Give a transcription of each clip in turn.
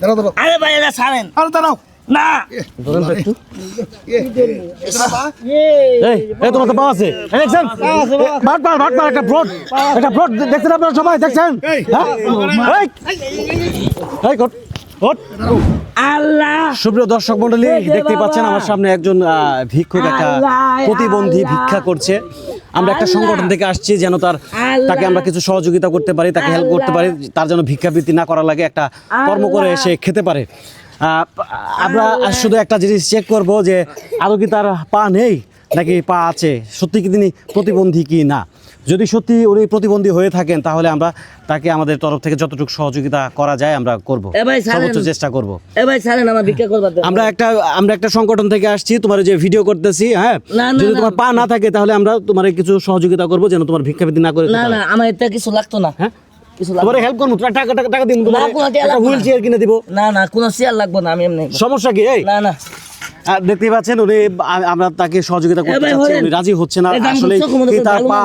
দাঁড়াও দাঁড়াও। আরে ভাই এটা ছাড়েন। আরে দাঁড়াও। না। ধরেন একটু। এ, এ, এটা বা? এই এই তোমার তো আছে। দেখছেন? একটা একটা আপনারা সবাই? দেখছেন? এই, হ্যাঁ? এই এই কট কট আল্লাহ। সুপ্রিয় দর্শক মন্ডলী দেখতেই পাচ্ছেন আমার সামনে একজন আহ, ভিক্ষুক একটা প্রতিবন্ধী ভিক্ষা করছে। আমরা একটা সংগঠন থেকে আসছি যেন তার তাকে আমরা কিছু সহযোগিতা করতে পারি তাকে হেল্প করতে পারি তার যেন ভিক্ষাবৃত্তি না করা লাগে একটা কর্ম করে এসে সে খেতে পারে। আমরা শুধু একটা জিনিস চেক করব যে আদৌ কি তার পা নেই? নাকি পা আছে? সত্যি কি তিনি প্রতিবন্ধী কি না? যদি সত্যি উনি প্রতিবন্ধী হয়ে থাকেন তাহলে আমরা তাকে আমাদের তরফ থেকে যতটুকু সহযোগিতা করা যায় আমরা করব। সর্বোচ্চ চেষ্টা করব। এ ভাই ছাড়েন আমার ভিক্ষা করবার আমরা একটা আমরা একটা সংগঠন থেকে আসছি তোমার যে ভিডিও করতেছি হ্যাঁ? যদি তোমার পা না থাকে তাহলে আমরা তোমার কিছু সহযোগিতা করব যেন তোমার ভিক্ষা ভিক্ষাবৃত্তি না করে না না আমার এটা কিছু লাগতো না। হ্যাঁ? তোমার হেল্প করব টাকা টাকা টাকা দিব তোমার না, কোনো টাকা একটা লাগবে হুইল চেয়ার কিনে দিব। না না কোনো চেয়ার লাগবে না আমি এমনি। সমস্যা কি এই? না না। আর দেখতেই পাচ্ছেন উনি আমরা তাকে সহযোগিতা করতে চাচ্ছি উনি রাজি হচ্ছে না আসলে কি তার পা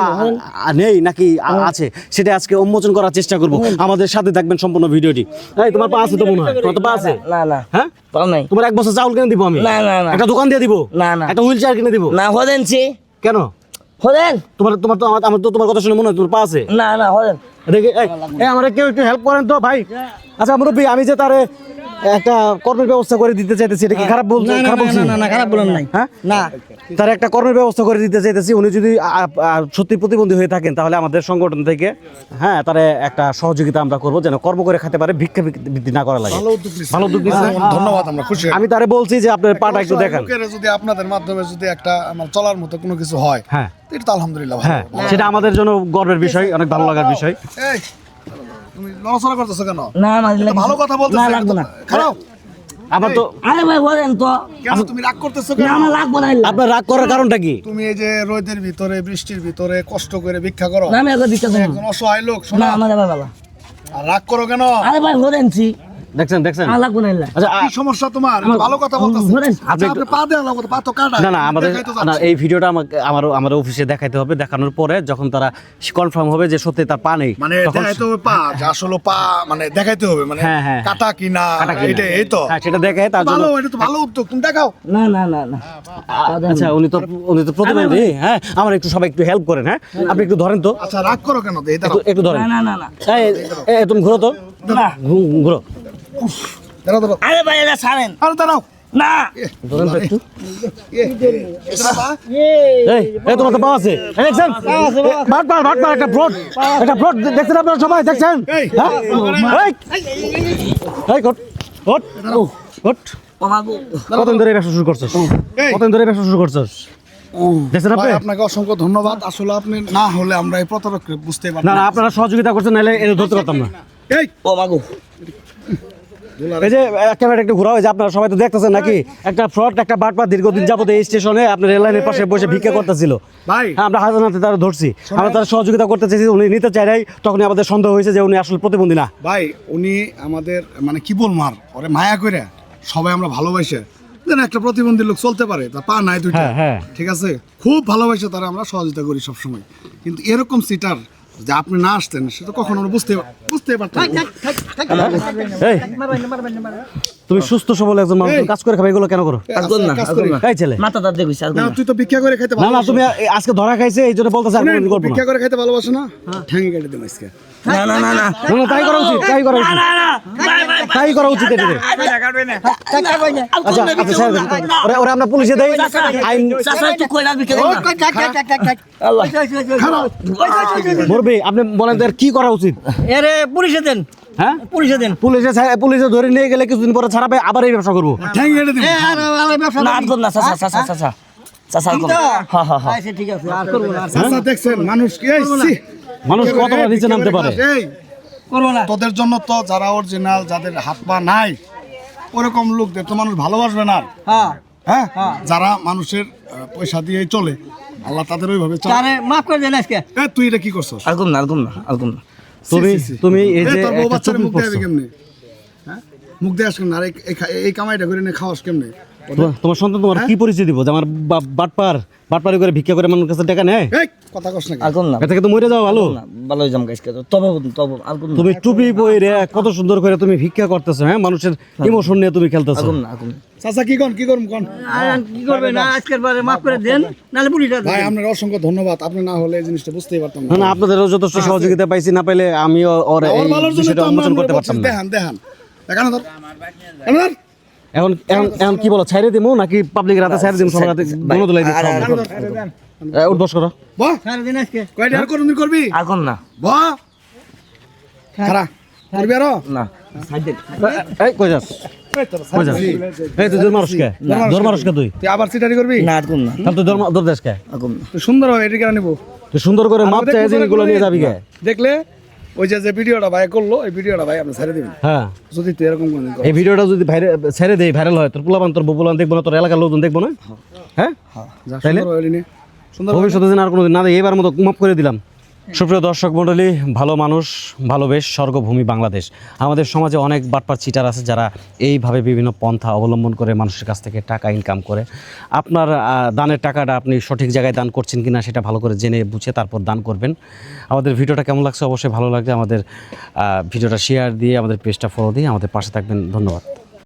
নেই নাকি আছে? সেটা আজকে উন্মোচন করার চেষ্টা করব। আমাদের সাথে থাকবেন সম্পূর্ণ ভিডিওটি। এই তোমার পা আছে তো মনে হয়? তো পা আছে? না না হ্যাঁ? পাও নাই। তোমার এক বছর চাউল কিনে দিব আমি? না, না, না। একটা দোকান দিয়ে দিব? না, না। একটা হুইল চেয়ার কিনে দিব? না হলেন সে কেন? হলেন? তোমার তোমার তো আমার আমার তো তোমার কথা শুনে মনে হয় তোমার পা আছে। না না হলেন। দেখি এই আমার কেউ একটু হেল্প করেন তো ভাই। আচ্ছা মুরব্বী আমি যে তারে একটা কর্মের ব্যবস্থা করে দিতে চাইতেছি এটা কি খারাপ বলছি খারাপ বলছি না খারাপ বলেন নাই। হ্যাঁ? না। তার একটা কর্মের ব্যবস্থা করে দিতে চাইতেছি উনি যদি সত্যি প্রতিবন্ধী হয়ে থাকেন তাহলে আমাদের সংগঠন থেকে হ্যাঁ তারে একটা সহযোগিতা আমরা করব যেন কর্ম করে খেতে পারে ভিক্ষা বৃদ্ধি না করা লাগে। ভালো উদ্যোগ ভালো উদ্যোগ ধন্যবাদ আমরা খুশি আমি তারে বলছি যে আপনার পাটা একটু দেখান। যদি আপনাদের মাধ্যমে যদি একটা আমার চলার মতো কোনো কিছু হয় হ্যাঁ। এটা তো আলহামদুলিল্লাহ হ্যাঁ সেটা আমাদের জন্য গর্বের বিষয় অনেক ভালো লাগার বিষয়। এই তুমি নড়াচড়া করতেছো কেন? না ভালো কথা বলতেছো না লাগবে না। খারাপ? আমার তো আরে ভাই বলেন তো। কেন তুমি রাগ করতেছো না কেন আমার লাগবে না আপনার রাগ করার কারণটা কি? তুমি এই যে রোদের ভিতরে বৃষ্টির ভিতরে কষ্ট করে ভিক্ষা করো। না আমি একবার ভিক্ষা করব। একজন অসহায় লোক না শোনো আমার বাবা আর রাগ করো কেন? আরে ভাই হলেন সি দেখছেন দেখছেন? না আচ্ছা কি সমস্যা তোমার? ভালো কথা আচ্ছা আপনি পা তো, পা তো কাটা না না আমাদের না এই ভিডিওটা আমাকে আমার আমার অফিসে দেখাইতে হবে। দেখানোর পরে যখন তারা কনফার্ম হবে যে সত্যি তার পা নেই মানে দেখাইতে হবে পা যে আসলে পা মানে দেখাইতে হবে মানে হ্যাঁ, হ্যাঁ। কাটা কিনা কাটা কিনা। এটা এই তো। হ্যাঁ সেটা দেখায় তার জন্য ভালো এটা তো ভালো উদ্যোগ তুমি দেখাও। না না না না। আচ্ছা উনি তো উনি তো প্রতিবন্ধী হ্যাঁ আমার একটু সবাই একটু হেল্প করেন হ্যাঁ? আপনি একটু ধরেন তো। আচ্ছা রাগ করো কেন? একটু ধরেন। না না না না। তুমি ঘুরো তো। না। ঘুরো। দাঁড়াও দাঁড়াও। আরে ভাই এটা ছাড়েন। আরে দাঁড়াও। না। ধরেন একটু। এ, এটা পা? এই এই তোমার তো আছে। দেখছেন? ভাট পার একটা ফ্রড একটা ফ্রড দেখছেন আপনারা সবাই? দেখছেন? এই, হ্যাঁ? এই এই কট কট। কট। কতদিন ধরে ব্যবসা শুরু করছস? এই। কতদিন ধরে ব্যবসা শুরু করছস? দেখছেন আপনাকে অসংখ্য ধন্যবাদ। আসলে আপনি না হলে আমরা এই প্রতারক বুঝতে পারতাম না আপনারা সহযোগিতা করছেন নাহলে ধরতে পারতাম না। এই। ও মাগো এই যে ক্যামেরা একটু ঘোরা হয়েছে আপনারা সবাই তো দেখতেছেন নাকি? একটা ফ্রড একটা বাটপা দীর্ঘদিন যাবত এই স্টেশনে আপনার রেল লাইনের পাশে বসে ভিক্ষা করতেছিল। ভাই। হ্যাঁ, আমরা হাজার হাতে তারা ধরছি। আমরা তারা সহযোগিতা করতে উনি নিতে চাই নাই তখনই আমাদের সন্দেহ হয়েছে যে উনি আসলে প্রতিবন্ধী না। ভাই উনি আমাদের মানে কি বলব আর? ওরে মায়া করে সবাই আমরা ভালোবাসে। একটা প্রতিবন্ধী লোক চলতে পারে তার পা নাই দুইটা। হ্যাঁ, হ্যাঁ। ঠিক আছে? খুব ভালোবাসে তারা আমরা সহযোগিতা করি সবসময়। কিন্তু এরকম সিটার যে আপনি না আসতেন সেটা কখনো আমরা বুঝতে বুঝতে পারতাম। তুমি সুস্থ সবল একজন মানুষ কাজ করে খাবে এগুলো কেন করো। এই ছেলে। মাথা দাঁত আর না তুই তো ভিক্ষা করে খাইতে না না তুমি আজকে ধরা খাইছে এই জন্য করব না। ভিক্ষা করে খাইতে ভালোবাসো না? ঠ্যাং কেটে দেবো আজকে। না না না না। না, না, তাই করা উচিত তাই করা উচিত। তাই করা উচিত এটা আচ্ছা আচ্ছা স্যার ওরা ওরা আমরা পুলিশে দেই আইন মরবে আপনি বলেন তো কি করা উচিত এরে পুলিশে দেন হ্যাঁ পুলিশে দেন পুলিশে পুলিশে ধরে নিয়ে গেলে কিছুদিন পরে ছাড়াবে আবার এই ব্যবসা করব ঠ্যাঙ্গে না আর করুন না চাচা চাচা চাচা চাচা আর করুন না। হ্যাঁ হ্যাঁ হ্যাঁ ঠিক আছে আর করব না আচ্ছা দেখছেন মানুষ কি মানুষ কতটা নিচে নামতে পারে করব না। তোদের জন্য তো যারা অরিজিনাল যাদের হাত পা নাই ওরকম লোকদের তো মানুষ ভালোবাসবে না হ্যাঁ। হ্যাঁ? যারা মানুষের পয়সা দিয়ে চলে আল্লাহ তাদের ওইভাবে চলে। মাফ করে দেন আজকে। এ, তুই এটা কি করছস? আর না না না। তুমি। তুমি এই যে তোর বউ একটা মুখ দেখাবি। কেমনে? হ্যাঁ? মুখ দিয়ে আসকেন আর এই কামাইটা করে নিয়ে খাওয়াস কেমনে? তোমার- তোমার সন্তান তোমার কি পরিচয় দিব? যে আমার বাটপার বাটপারি করে ভিক্ষা করে মানুষের কাছে টাকা নেয়? কথা কস না আর কোন না থেকে তো মরে যাও ভালো। ভালো জাম গাইস কে তবে তবে আর কোন তুমি টুপি পরে কত সুন্দর করে তুমি ভিক্ষা করতেছো হ্যাঁ? মানুষের ইমোশন নিয়ে তুমি খেলতেছো। আগুন না আগুন চাচা কি কোন কি করুন কোন? আর কি করবে না? আজকের বারে মাফ করে দেন নাহলে পুলিশ ভাই আপনার অসংখ্য ধন্যবাদ। আপনি না হলে এই জিনিসটা বুঝতেই পারতাম না। না আপনাদেরও যথেষ্ট সহযোগিতা পাইছি না পাইলে আমিও ওর এই বিষয়টা আমরা উন্মোচন করতে পারতাম না। দেখান দেখান। দেখানো ধর দেখানো ধর। এখন এখন এখন কি বলো ছাইরে দিমু নাকি পাবলিক রাতে ছাইরে দিমু সবার রাতে দোনো দোলাই দিই উঠ বস করো। বাহ সারাদিন আজকে। কয়টা আর করুন করবি? আগুন না। বাহ খারা করবি আরও? না। সাইড এই কই যাস? না। না না। সুন্দর হবে এদিকে নিবো। তুই সুন্দর করে মাপ চাই জিনিসগুলো নিয়ে যাবি কে? দেখলে? ওই যে যে ভিডিওটা ভাই করল এই ভিডিওটা ভাই আপনি ছেড়ে দিবেন। হ্যাঁ। যদি তুই এরকম করো। এই ভিডিওটা যদি ছেড়ে দেই ভাইরাল হয় তোর পোলাবান তোর বপুলান দেখব না তোর এলাকার লোকজন দেখব না? হ্যাঁ। হ্যাঁ? সুন্দর হইলি ভবিষ্যতে যেন আর কোনোদিন না এবার মতো মাফ করে দিলাম। সুপ্রিয় দর্শক মণ্ডলী, ভালো মানুষ ভালোবেস স্বর্গভূমি বাংলাদেশ। আমাদের সমাজে অনেক বাটপার চিটার আছে যারা এইভাবে বিভিন্ন পন্থা অবলম্বন করে মানুষের কাছ থেকে টাকা ইনকাম করে। আপনার দানের টাকাটা আপনি সঠিক জায়গায় দান করছেন কিনা সেটা ভালো করে জেনে বুঝে তারপর দান করবেন। আমাদের ভিডিওটা কেমন লাগছে? অবশ্যই ভালো লাগলে আমাদের ভিডিওটা শেয়ার দিয়ে, আমাদের পেজটা ফলো দিয়ে আমাদের পাশে থাকবেন। ধন্যবাদ।